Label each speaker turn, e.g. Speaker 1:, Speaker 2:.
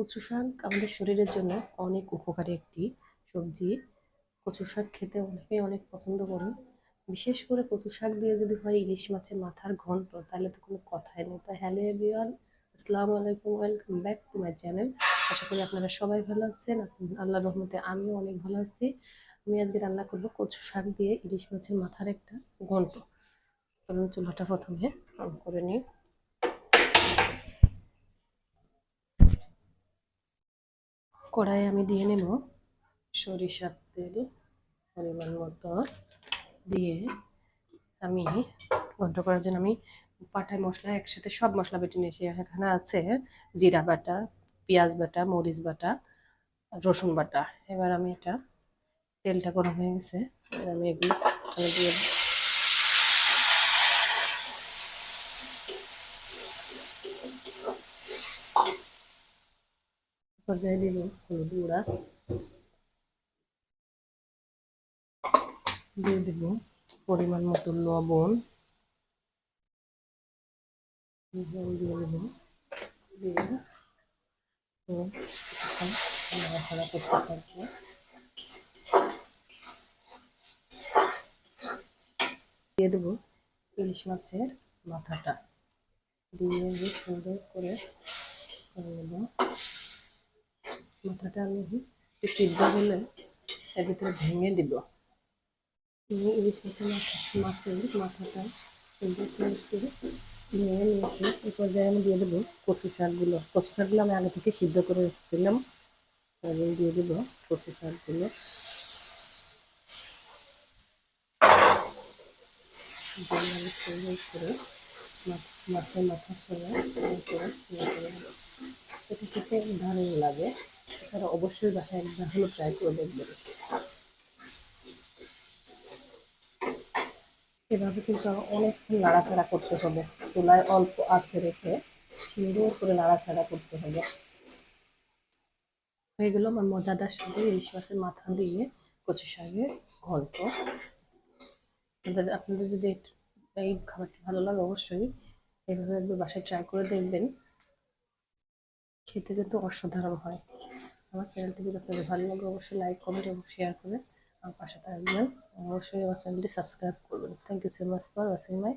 Speaker 1: কচু শাক আমাদের শরীরের জন্য অনেক উপকারী একটি সবজি। কচু শাক খেতে অনেকেই অনেক পছন্দ করে বিশেষ করে কচু শাক দিয়ে যদি হয় ইলিশ মাছের মাথার ঘন্ট, তাহলে তো কোনো কথাই নেই। তো হ্যালো এভরিওয়ান, আসসালামু আলাইকুম, welcome back to my channel. আশা করি আপনারা সবাই ভালো আছেন। আল্লাহ রহমতে আমিও অনেক ভালো আছি। আমি আজকে রান্না করব কচু শাক দিয়ে ইলিশ মাছের মাথার একটা ঘন্ট। চুলাটা প্রথমে অন করে নিই। কড়াই আমি দিয়ে নেব সরিষার তেল, পরিমাণ মতো। দিয়ে আমি ঘন্ট করার জন্য আমি পাটায় মশলা একসাথে সব মশলা বেটে নিয়েছি। এখানে আছে জিরা বাটা, পেঁয়াজ বাটা, মরিচ বাটা, রসুন বাটা। এবার আমি এটা তেলটা গরম হয়ে গেছে। এবার আমি এগুলো দিয়ে পর্যায়ে দিব হলুদ গুঁড়া দিয়ে দেব পরিমাণ মতো লবণ। দিয়ে দেব। দিয়ে করতে থাকব। দিয়ে দেবো ইলিশ মাছের মাথাটা। দিয়ে সুন্দর করে নেব। মাথাটা আমি একটু হলে এর ভিতরে ভেঙে দিব। মাথাটা ভেঙে নিয়েছি এই পর্যায়ে আমি দিয়ে দেবো কচু শাকগুলো। কচু শাকগুলো আমি আগে থেকে সিদ্ধ করে রেখেছিলাম। দিয়ে দেবো কচু শাকগুলো। করে মাছের মাথার সঙ্গে। এটা খেতে দারুণ লাগে এছাড়া অবশ্যই বাসায় একবার হলো ট্রাই করে দেখবেন এভাবে কিন্তু অনেকক্ষণ নাড়াচাড়া করতে হবে চুলায় অল্প আঁচে রেখে সুন্দর করে নাড়াচাড়া করতে হবে হয়ে গেল আমার মজাদার সাথে ইলিশ মাছের মাথা দিয়ে কচু শাকের ঘন্ট আপনাদের আপনাদের যদি এই- খাবারটি ভালো লাগে অবশ্যই। এভাবে একবার বাসায় ট্রাই করে দেখবেন। খেতে কিন্তু অসাধারণ হয়। আমার চ্যানেলটি যদি আপনাদের ভালো লাগে, অবশ্যই লাইক কমেন্ট এবং শেয়ার করে আমার পাশে থাকবেন। অবশ্যই আমার চ্যানেলটি সাবস্ক্রাইব করবেন। Thank you so much for watching my